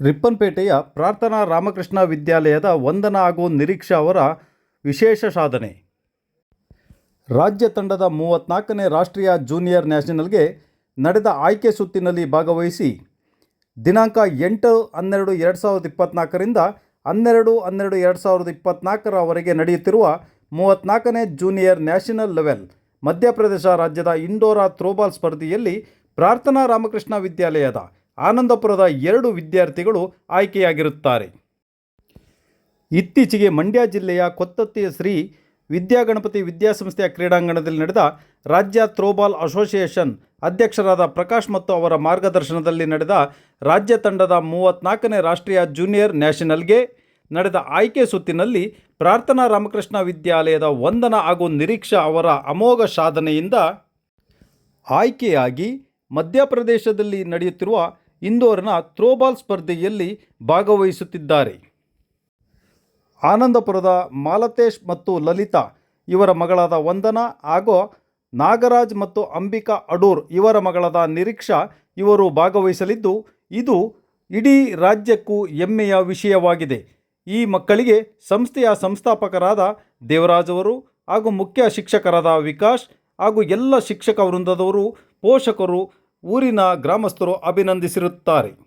ರಿಪ್ಪನ್ಪೇಟೆಯ ಪ್ರಾರ್ಥನಾ ರಾಮಕೃಷ್ಣ ವಿದ್ಯಾಲಯದ ವಂದನ ಹಾಗೂ ನಿರೀಕ್ಷಾ ಅವರ ವಿಶೇಷ ಸಾಧನೆ. ರಾಜ್ಯ ತಂಡದ ಮೂವತ್ತ್ನಾಲ್ಕನೇ ರಾಷ್ಟ್ರೀಯ ಜೂನಿಯರ್ ನ್ಯಾಷನಲ್ಗೆ ನಡೆದ ಆಯ್ಕೆ ಸುತ್ತಿನಲ್ಲಿ ಭಾಗವಹಿಸಿ, ದಿನಾಂಕ ಎಂಟು ಹನ್ನೆರಡು ಎರಡು ಸಾವಿರದ ಇಪ್ಪತ್ತ್ನಾಲ್ಕರಿಂದ ಹನ್ನೆರಡು ಹನ್ನೆರಡು ಎರಡು ಸಾವಿರದ ಇಪ್ಪತ್ತ್ನಾಲ್ಕರವರೆಗೆ ನಡೆಯುತ್ತಿರುವ ಮೂವತ್ತ್ನಾಲ್ಕನೇ ಜೂನಿಯರ್ ನ್ಯಾಷನಲ್ ಲೆವೆಲ್ ಮಧ್ಯಪ್ರದೇಶ ರಾಜ್ಯದ ಇಂಡೋರಾ ಥ್ರೋಬಾಲ್ ಸ್ಪರ್ಧೆಯಲ್ಲಿ ಪ್ರಾರ್ಥನಾ ರಾಮಕೃಷ್ಣ ವಿದ್ಯಾಲಯದ ಆನಂದಪುರದ ಎರಡು ವಿದ್ಯಾರ್ಥಿಗಳು ಆಯ್ಕೆಯಾಗಿರುತ್ತಾರೆ. ಇತ್ತೀಚೆಗೆ ಮಂಡ್ಯ ಜಿಲ್ಲೆಯ ಕೊತ್ತತ್ತಿಯ ಶ್ರೀ ವಿದ್ಯಾಗಣಪತಿ ವಿದ್ಯಾಸಂಸ್ಥೆಯ ಕ್ರೀಡಾಂಗಣದಲ್ಲಿ ನಡೆದ ರಾಜ್ಯ ಥ್ರೋಬಾಲ್ ಅಸೋಸಿಯೇಷನ್ ಅಧ್ಯಕ್ಷರಾದ ಪ್ರಕಾಶ್ ಮತ್ತು ಅವರ ಮಾರ್ಗದರ್ಶನದಲ್ಲಿ ನಡೆದ ರಾಜ್ಯ ತಂಡದ ಮೂವತ್ತ್ನಾಲ್ಕನೇ ರಾಷ್ಟ್ರೀಯ ಜೂನಿಯರ್ ನ್ಯಾಷನಲ್ಗೆ ನಡೆದ ಆಯ್ಕೆ ಸುತ್ತಿನಲ್ಲಿ ಪ್ರಾರ್ಥನಾ ರಾಮಕೃಷ್ಣ ವಿದ್ಯಾಲಯದ ವಂದನ ಹಾಗೂ ನಿರೀಕ್ಷಾ ಅವರ ಅಮೋಘ ಸಾಧನೆಯಿಂದ ಆಯ್ಕೆಯಾಗಿ ಮಧ್ಯಪ್ರದೇಶದಲ್ಲಿ ನಡೆಯುತ್ತಿರುವ ಇಂದೋರ್ನ ಥ್ರೋಬಾಲ್ ಸ್ಪರ್ಧೆಯಲ್ಲಿ ಭಾಗವಹಿಸುತ್ತಿದ್ದಾರೆ. ಆನಂದಪುರದ ಮಾಲತೇಶ್ ಮತ್ತು ಲಲಿತಾ ಇವರ ಮಗಳಾದ ವಂದನಾ ಹಾಗೂ ನಾಗರಾಜ್ ಮತ್ತು ಅಂಬಿಕಾ ಅಡೂರ್ ಇವರ ಮಗಳಾದ ನಿರೀಕ್ಷಾ ಇವರು ಭಾಗವಹಿಸಲಿದ್ದು, ಇದು ಇಡೀ ರಾಜ್ಯಕ್ಕೂ ಹೆಮ್ಮೆಯ ವಿಷಯವಾಗಿದೆ. ಈ ಮಕ್ಕಳಿಗೆ ಸಂಸ್ಥೆಯ ಸಂಸ್ಥಾಪಕರಾದ ದೇವರಾಜ್ ಅವರು ಹಾಗೂ ಮುಖ್ಯ ಶಿಕ್ಷಕರಾದ ವಿಕಾಶ್ ಹಾಗೂ ಎಲ್ಲ ಶಿಕ್ಷಕ ವೃಂದದವರು ಪೋಷಕರು ಊರಿನ ಗ್ರಾಮಸ್ಥರು ಅಭಿನಂದಿಸಿರುತ್ತಾರೆ.